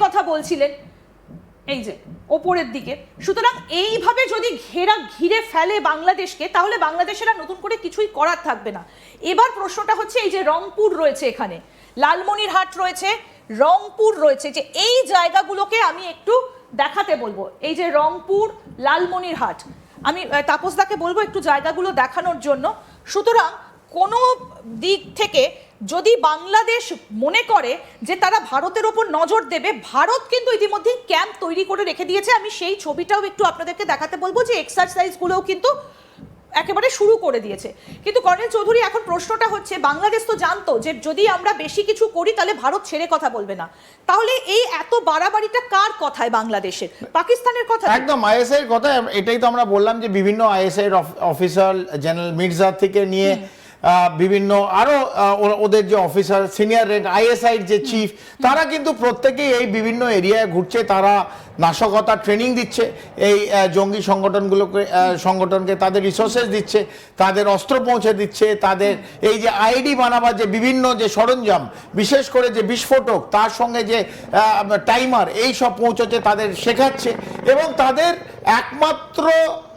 কথা বলছিলেন। এই যে, ওপরের দিকে। সুতরাং এইভাবে যদি ঘেরা ঘিরে ফেলে বাংলাদেশকে, তাহলে বাংলাদেশের নতুন করে কিছুই করার থাকবে না। এবার প্রশ্নটা হচ্ছে, এই যে রংপুর রয়েছে এখানে, লালমনিরহাট রয়েছে, রংপুর রয়েছে, যে এই জায়গাগুলোকে আমি একটু দেখাতে বলব। এই যে রংপুর, লালমনিরহাট, আমি তাপসদাকে বলব একটু জায়গাগুলো দেখানোর জন্য। সুতরাং কোনো দিক থেকে যদি বাংলাদেশ মনে করে যে তারা ভারতের ওপর নজর দেবে ভারত কিন্তু ইতিমধ্যে ক্যাম্প তৈরি করে রেখে দিয়েছে। আমি সেই ছবিটাও একটু আপনাদেরকে দেখাতে বলব যে এক্সারসাইজগুলোও কিন্তু একেবারে শুরু করে দিয়েছে। কিন্তু কর্নেল চৌধুরী এখন প্রশ্নটা হচ্ছে বাংলাদেশ তো জানতো যে যদি আমরা বেশি কিছু করি তাহলে ভারত ছেড়ে কথা বলবে না। তাহলে এই এত বাড়াবাড়িটা কার কথায় বাংলাদেশের? পাকিস্তানের কথা। একদম আইএসআই কথা এটাই তো আমরা বললাম যে বিভিন্ন আইএসআই অফিসার জেনারেল মির্জা থেকে নিয়ে বিভিন্ন আরও আহ, ওদের যে অফিসার সিনিয়র র্যাঙ্ক আইএসআই যে চিফ তারা কিন্তু প্রত্যেকেই এই বিভিন্ন এরিয়ায় ঘুরছে। তারা নাশকতা ট্রেনিং দিচ্ছে। এই জঙ্গি সংগঠনগুলোকে সংগঠনকে তাদের রিসোর্সেস দিচ্ছে তাদের অস্ত্র পৌঁছে দিচ্ছে তাদের এই যে আইডি বানাবার যে বিভিন্ন যে সরঞ্জাম বিশেষ করে যে বিস্ফোটক তার সঙ্গে যে টাইমার এই সব পৌঁছচ্ছে তাদের শেখাচ্ছে এবং তাদের একমাত্র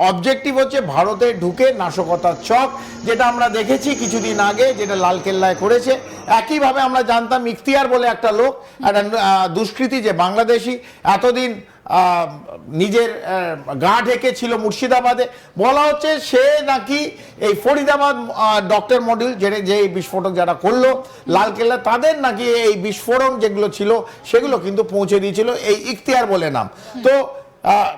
অবজেক্টিভ হচ্ছে ভারতে ঢুকে নাশকতার চক যেটা আমরা দেখেছি কিছুদিন আগে, যেটা লালকেল্লায় করেছে। একইভাবে আমরা জানতাম ইখতিয়ার বলে একটা লোক, একটা দুষ্কৃতী যে বাংলাদেশি, এতদিন নিজের গা ঢেকে ছিল মুর্শিদাবাদে। বলা হচ্ছে সে নাকি এই ফরিদাবাদ ডক্টর মডিউল যে যে এই বিস্ফোরক যারা করল, লালকেল্লা, তাদের নাকি এই বিস্ফোরণ যেগুলো ছিল, সেগুলো কিন্তু পৌঁছে দিয়েছিল, এই ইখতিয়ার বলে নাম। তো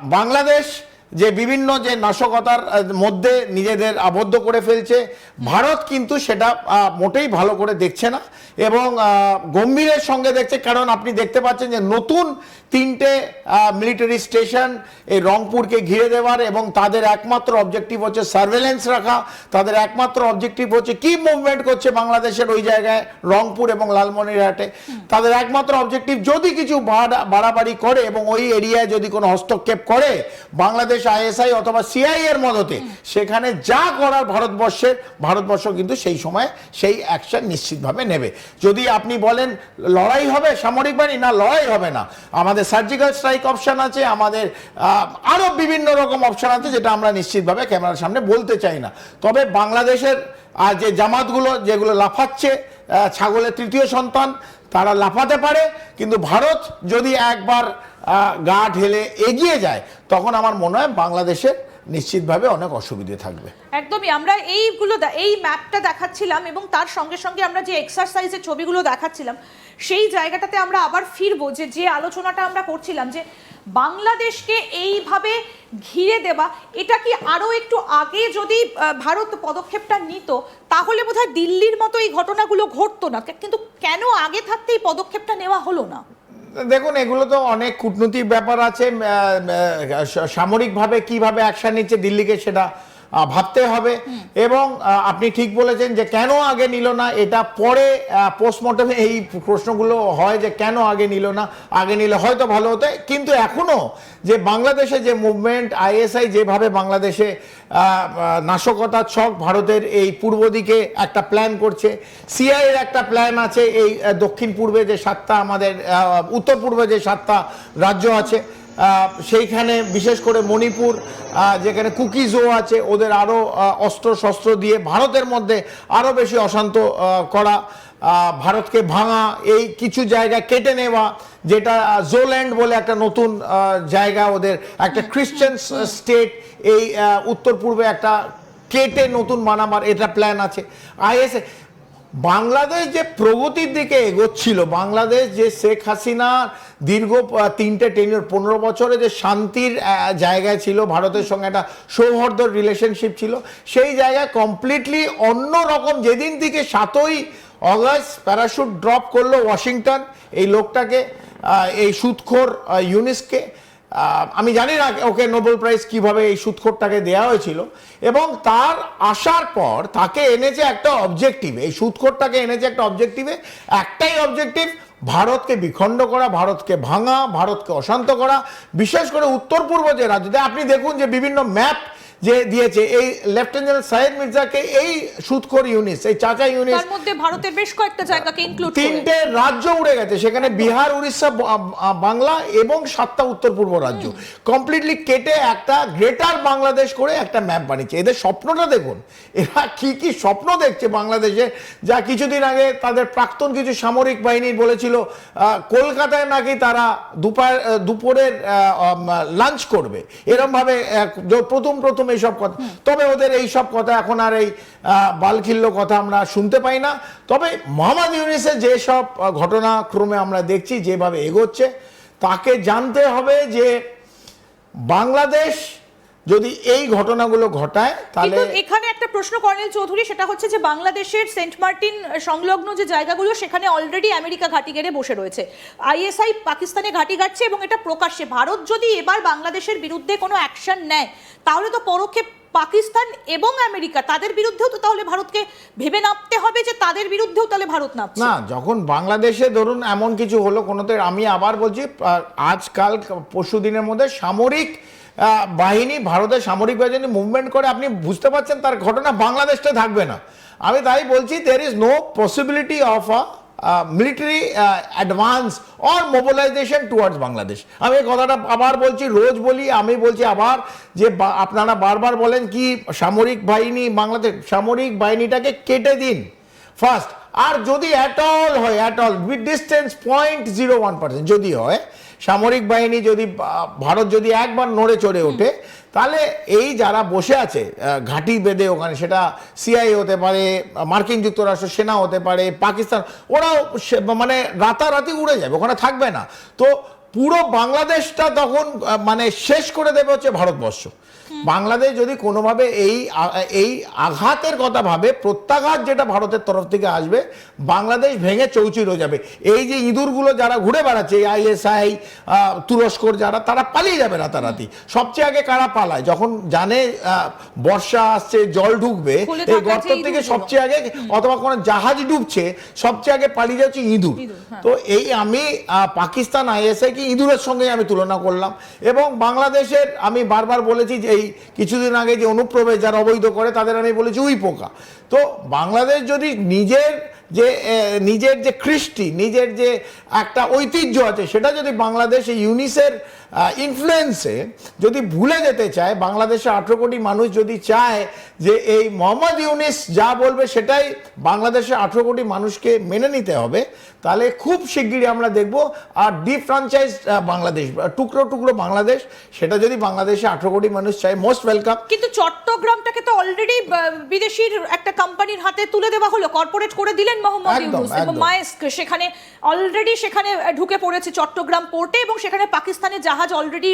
বাংলাদেশ যে বিভিন্ন যে নাশকতার মধ্যে নিজেদের আবদ্ধ করে ফেলছে, ভারত কিন্তু সেটা মোটেই ভালো করে দেখছে না এবং গম্ভীরের সঙ্গে দেখছে। কারণ আপনি দেখতে পাচ্ছেন যে নতুন তিনটে মিলিটারি স্টেশন এই রংপুরকে ঘিরে দেওয়ার এবং তাদের একমাত্র অবজেক্টিভ হচ্ছে সার্ভেলেন্স রাখা। তাদের একমাত্র অবজেক্টিভ হচ্ছে কি মুভমেন্ট করছে বাংলাদেশের ওই জায়গায়, রংপুর এবং লালমনিরহাটে। তাদের একমাত্র অবজেক্টিভ যদি কিছু বাড়া- বাড়াবাড়ি করে এবং ওই এরিয়ায় যদি কোনো হস্তক্ষেপ করে, বাংলাদেশ আইএসআই অথবা সিআই এর মদতে সেখানে যা করার ভারতবর্ষের ভারতবর্ষ কিন্তু সেই সময় সেই অ্যাকশন নিশ্চিতভাবে নেবে। যদি আপনি বলেন লড়াই হবে সামরিক বাহিনী না লড়াই হবে না। আমাদের সার্জিক্যাল স্ট্রাইক অপশন আছে আমাদের আহ, আরও বিভিন্ন রকম অপশন আছে যেটা আমরা নিশ্চিতভাবে ক্যামেরার সামনে বলতে চাই না। তবে বাংলাদেশের আহ, যে জামাতগুলো যেগুলো লাফাচ্ছে ছাগলের তৃতীয় সন্তান তারা লাফাতে পারে, কিন্তু ভারত যদি একবার গা ঢেলে এগিয়ে যায়, তখন আমার মনে হয় বাংলাদেশের নিশ্চিতভাবে অনেক অসুবিধে থাকবে। একদমই, আমরা এইগুলো এই ম্যাপটা দেখাচ্ছিলাম এবং তার সঙ্গে সঙ্গে আমরা যে এক্সারসাইজের ছবিগুলো দেখাচ্ছিলাম, সেই জায়গাটাতে আমরা আবার ফিরবো যে যে আলোচনাটা আমরা করছিলাম যে বাংলাদেশকে এইভাবে ঘিরে দেওয়া, এটা কি আরও একটু আগে যদি ভারত পদক্ষেপটা নিত, তাহলে বোধহয় দিল্লির মতো এই ঘটনাগুলো ঘটতো না। কিন্তু কেন আগে থাকতে এই পদক্ষেপটা নেওয়া হলো না? দেখুন, এগুলো তো অনেক কূটনৈতিক ব্যাপার আছে সামরিকভাবে কীভাবে অ্যাকশন নিচ্ছে দিল্লিকে সেটা ভাবতে হবে। এবং আপনি ঠিক বলেছেন যে কেন আগে নিল না, এটা পরে পোস্টমর্টমে এই প্রশ্নগুলো হয় যে কেন আগে নিল না, আগে নিলে হয়তো ভালো হতো। কিন্তু এখনও যে বাংলাদেশে যে মুভমেন্ট আইএসআই যেভাবে বাংলাদেশে নাশকতার ছক ভারতের এই পূর্ব দিকে একটা প্ল্যান করছে সিআই এর একটা প্ল্যান আছে এই দক্ষিণ পূর্বে যে সাতটা আমাদের উত্তর পূর্বে যে সাতটা রাজ্য আছে সেইখানে বিশেষ করে মণিপুর যেখানে কুকিজও আছে ওদের আরও অস্ত্র শস্ত্র দিয়ে ভারতের মধ্যে আরও বেশি অশান্ত করা ভারতকে ভাঙা এই কিছু জায়গা কেটে নেওয়া যেটা জোল্যান্ড বলে একটা নতুন জায়গা ওদের একটা খ্রিশ্চান স্টেট এই উত্তর পূর্বে একটা কেটে নতুন বানাবার এটা প্ল্যান আছে। আইএসএ বাংলাদেশ যে প্রগতির দিকে এগোচ্ছিল বাংলাদেশ যে শেখ হাসিনা দীর্ঘ তিনটে টেনিয়র পনেরো বছরে যে শান্তির জায়গায় ছিল ভারতের সঙ্গে একটা সৌহার্দ্য রিলেশনশিপ ছিল সেই জায়গায় কমপ্লিটলি অন্য রকম যেদিন থেকে সাতই অগস্ট প্যারাশুট ড্রপ করল ওয়াশিংটন এই লোকটাকে এই সুদখোর আহ, ইউনিসকে আমি জানি না ওকে নোবেল প্রাইজ কীভাবে এই সুদখোরটাকে দেওয়া হয়েছিল। এবং তার আসার পর তাকে এনেছে একটা অবজেক্টিভ এই সুদখোরটাকে এনেছে একটা অবজেক্টিভে একটাই অবজেক্টিভ ভারতকে বিখণ্ড করা, ভারতকে ভাঙা, ভারতকে অশান্ত করা। বিশেষ করে উত্তর পূর্ব যে রাজ্যতে আপনি দেখুন যে বিভিন্ন ম্যাপ যে দিয়েছে এই লেফটেন্যান্ট জেনারেল সাহেদ মির্জাকে এই সুদখোর ইউনিস এই চাচা ইউনিস তার মধ্যে ভারতের বেশ কয়েকটা জায়গাকে ইনক্লুড তিনটে রাজ্য উড়ে গেছে সেখানে বিহার উড়িষ্যা বাংলা এবং সাতটা উত্তর পূর্ব রাজ্য। কমপ্লিটলি কেটে একটা গ্রেটার বাংলাদেশ করে একটা ম্যাপ বানিয়েছে। এদের স্বপ্নটা দেখুন এরা কি কি স্বপ্ন দেখছে বাংলাদেশে যা কিছুদিন আগে তাদের প্রাক্তন কিছু সামরিক বাহিনী বলেছিল কলকাতায় নাকি তারা দুপুরের লাঞ্চ করবে। এরম ভাবে আহ, প্রথম প্রথম এইসব কথা। তবে ওদের এই সব কথা এখন আর এই বালখিল্য কথা আমরা শুনতে পাই না। তবে মোহাম্মদ ইউনিসের যেসব ঘটনা ক্রমে আমরা দেখছি, যেভাবে এগোচ্ছে, তাকে জানতে হবে যে বাংলাদেশ যদি এই ঘটনাগুলো ঘটায়, তাহলে এখানে একটা প্রশ্ন, কর্নেল চৌধুরী, সেটা হচ্ছে যে বাংলাদেশের সেন্ট মার্টিন সংলগ্ন যে জায়গাগুলো, সেখানে অলরেডি আমেরিকা ঘাঁটি গেড়ে বসে রয়েছে। আইএসআই পাকিস্তানে ঘাঁটি গাড়ছে এবং এটা প্রকাশ্যে। ভারত যদি এবার বাংলাদেশের বিরুদ্ধে কোনো অ্যাকশন নেয়, তাহলে তো পরোক্ষে পাকিস্তান এবং আমেরিকা, তাদের বিরুদ্ধেও তো তাহলে ভারতকে ভেবে নামতে হবে যে তাদের বিরুদ্ধেও তাহলে ভারত নামছে না, যখন বাংলাদেশে ধরুন এমন কিছু হলো, কোনোতে আমি আবার বলছি আজকাল পরশু দিনের মধ্যে সামরিক বাহিনী ভারতের সামরিক বাহিনী মুভমেন্ট করে, আপনি বুঝতে পারছেন তার ঘটনা বাংলাদেশটা থাকবে না। আমি তাই বলছি there is no possibility of a military advance or mobilisation towards Bangladesh আমি এই কথাটা আবার বলছি, রোজ বলি, আমি বলছি আবার যে আপনারা বারবার বলেন কি, সামরিক বাহিনী বাংলাদেশ, সামরিক বাহিনীটাকে কেটে দিন। ফার্স্ট আর যদি অ্যাট অল হয় at all with distance point zero one percent যদি হয় সামরিক বাহিনী যদি ভারত যদি একবার নড়ে চড়ে ওঠে তাহলে এই যারা বসে আছে ঘাঁটি বেঁধে ওখানে সেটা সিআই হতে পারে মার্কিন যুক্তরাষ্ট্র সেনা হতে পারে পাকিস্তান ওরাও মানে রাতারাতি উড়ে যাবে ওখানে থাকবে না। তো পুরো বাংলাদেশটা তখন মানে শেষ করে দেবে হচ্ছে ভারতবর্ষ। বাংলাদেশ যদি কোনোভাবে এই এই আঘাতের কথা ভাবে প্রত্যাঘাত যেটা ভারতের তরফ থেকে আসবে বাংলাদেশ ভেঙে চৌচির হয়ে যাবে। এই যে ইঁদুরগুলো যারা ঘুরে বেড়াচ্ছে এই আইএসআই তুরস্কর যারা তারা পালিয়ে যাবে রাতারাতি। সবচেয়ে আগে কারা পালায়? যখন জানে আহ, বর্ষা আসছে জল ঢুকবে এই গর্ত থেকে সবচেয়ে আগে অথবা কোনো জাহাজ ডুবছে সবচেয়ে আগে পালিয়ে যাচ্ছে ইঁদুর। হ্যাঁ। তো এই আমি পাকিস্তান আইএসআই কি ইঁদুরের সঙ্গে আমি তুলনা করলাম। এবং বাংলাদেশের আমি বারবার বলেছি যে এই কিছুদিন আগে যে অনুপ্রবেশ যারা অবৈধ করে, তাদের আমি বলেছি উই পোকা। তো বাংলাদেশ যদি নিজের যে নিজের যে কৃষ্টি, নিজের যে একটা ঐতিহ্য আছে, সেটা যদি বাংলাদেশ ইউনিসের ইনফ্লুয়েন্সে যদি ভুলে যেতে চায়, বাংলাদেশে আঠেরো কোটি মানুষ যদি চায় যে এই মোহাম্মদ ইউনিস যা বলবে সেটাই বাংলাদেশে আঠেরো কোটি মানুষকে মেনে নিতে হবে, তাহলে খুব শিগগিরই আমরা দেখব আর ডিফ্রাঞ্চাইজ বাংলাদেশ টুকরো টুকরো বাংলাদেশ, সেটা যদি বাংলাদেশে আঠেরো কোটি মানুষ চায় মোস্ট ওয়েলকাম কিন্তু চট্টগ্রামটাকে তো অলরেডি বিদেশির একটা কোম্পানির হাতে তুলে দেওয়া হলো কর্পোরেট করে দিলেন মোহাম্মদ ইউনুস এবং মায়েস্ক সেখানে অলরেডি সেখানে ঢুকে পড়েছে চট্টগ্রাম পোর্টে এবং সেখানে পাকিস্তানের জাহাজ অলরেডি